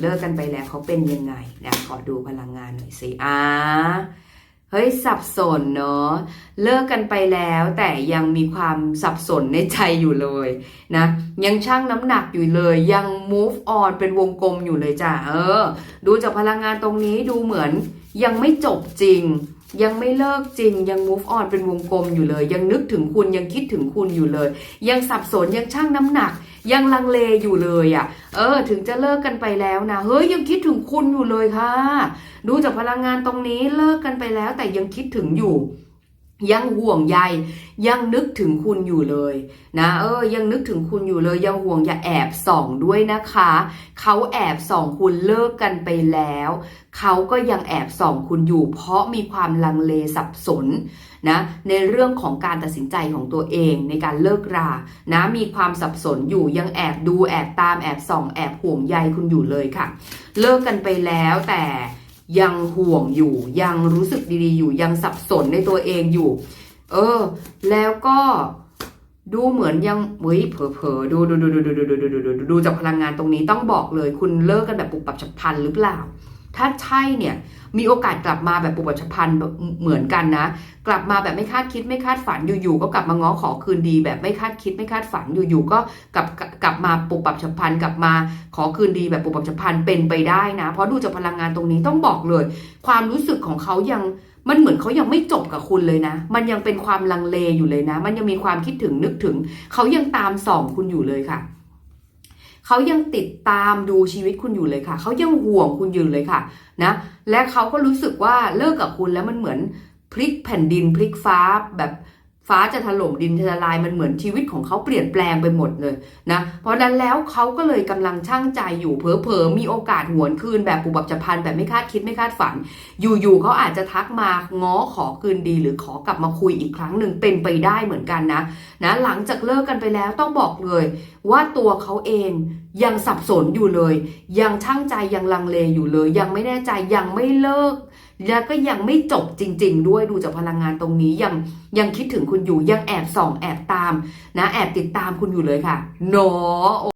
เลิกกันไปแล้วเขาเป็นยังไงนะขอดูพลังงานหน่อยสิอ่าเฮ้ยสับสนเนาะเลิกกันไปแล้วแต่ยังมีความสับสนในใจอยู่เลยนะยังชั่งน้ำหนักอยู่เลยยัง move on เป็นวงกลมอยู่เลยจ้ะเออ ดูจากพลังงานตรงนี้ดูเหมือนยังไม่จบจริง ยังไม่เลิกจริงยัง move on เป็นวงกลมอยู่เลย ยังนึกถึงคุณยังคิดถึงคุณอยู่เลย ยังสับสนยังชั่งน้ำหนัก ยังลังเลอยู่เลยอะ่ะ เออ ถึงจะเลิกกันไปแล้วนะเฮ้ยยังคิดถึงคุณอยู่เลยค่ะ ดูจากพลังงานตรงนี้เลิกกันไปแล้วแต่ยังคิดถึงอยู่ ยังห่วงใย ยังนึกถึงคุณอยู่เลยนะเออยังนึกถึงคุณอยู่เลยยังห่วงอย่าแอบส่องด้วยนะคะเขาแอบส่องคุณเลิกกันไปแล้วเขาก็ยังแอบส่องคุณอยู่ เพราะมีความลังเลสับสนนะในเรื่องของการตัดสินใจของตัวเองในการเลิกรานะมีความสับสนอยู่ยังแอบดูแอบตามแอบส่อง แอบห่วงใยคุณอยู่เลยค่ะ เลิกกันไปแล้วแต่ยังห่วงอยู่ ยังรู้สึกดีๆอยู่ยังสับสนในตัวเองอยู่ เออ แล้วก็ดูเหมือนยังเฮ้ยเผลอๆดูดูดูดูดูดูดูดูดูดูดูจากพลังงานตรงนี้ต้องบอกเลย คุณเลิกกันแบบปุบปับฉับพลันหรือเปล่า ถ้าใช่เนี่ย มีโอกาสกลับมาแบบปุบปับฉับพลันเหมือนกันนะ กลับมาแบบไม่คาดคิดไม่คาดฝันอยู่ๆก็กลับมาง้อขอคืนดี แบบไม่คาดคิดไม่คาดฝันอยู่ๆก็กลับกลับมาปุบปับฉับพลันกลับมาขอคืนดีแบบปุบปับฉับพลันเป็นไปได้นะ เพราะดูจากพลังงานตรงนี้ต้องบอกเลย ความรู้สึกของเขายัง มันเหมือนเขายังไม่จบกับคุณเลยนะ มันยังเป็นความลังเลอยู่เลยนะ มันยังมีความคิดถึงนึกถึง เขายังตามส่องคุณอยู่เลยค่ะเขายังติดตามดูชีวิตคุณอยู่เลยค่ะ เขายังห่วงคุณอยู่เลยค่ะนะ และเขาก็รู้สึกว่าเลิกกับคุณแล้วมันเหมือนพลิกแผ่นดินพลิกฟ้าแบบ ฟ้าจะถล่มดินจะละลายมันเหมือนชีวิตของเขาเปลี่ยนแปลงไปหมดเลยนะเพราะนั้นแล้วเขาก็เลยกำลังช่างใจอยู่เผลอๆมีโอกาสหวนคืนแบบปุบปับจะพันแบบไม่คาดคิดไม่คาดฝัน อยู่ๆเขาอาจจะทักมาง้อขอคืนดี หรือขอกลับมาคุยอีกครั้งหนึ่งเป็นไปได้เหมือนกันนะนะหลังจากเลิกกันไปแล้วต้องบอกเลย ว่าตัวเขาเองยังสับสนอยู่เลย ยังช่างใจยังลังเลอยู่เลย ยังไม่แน่ใจยังไม่เลิก แล้วก็ยังไม่จบจริง ๆ ด้วยดูจากพลังงานตรงนี้ยังยังคิดถึงคุณอยู่ยังแอบส่องแอบตามนะแอบติดตามคุณอยู่เลยค่ะเนาะ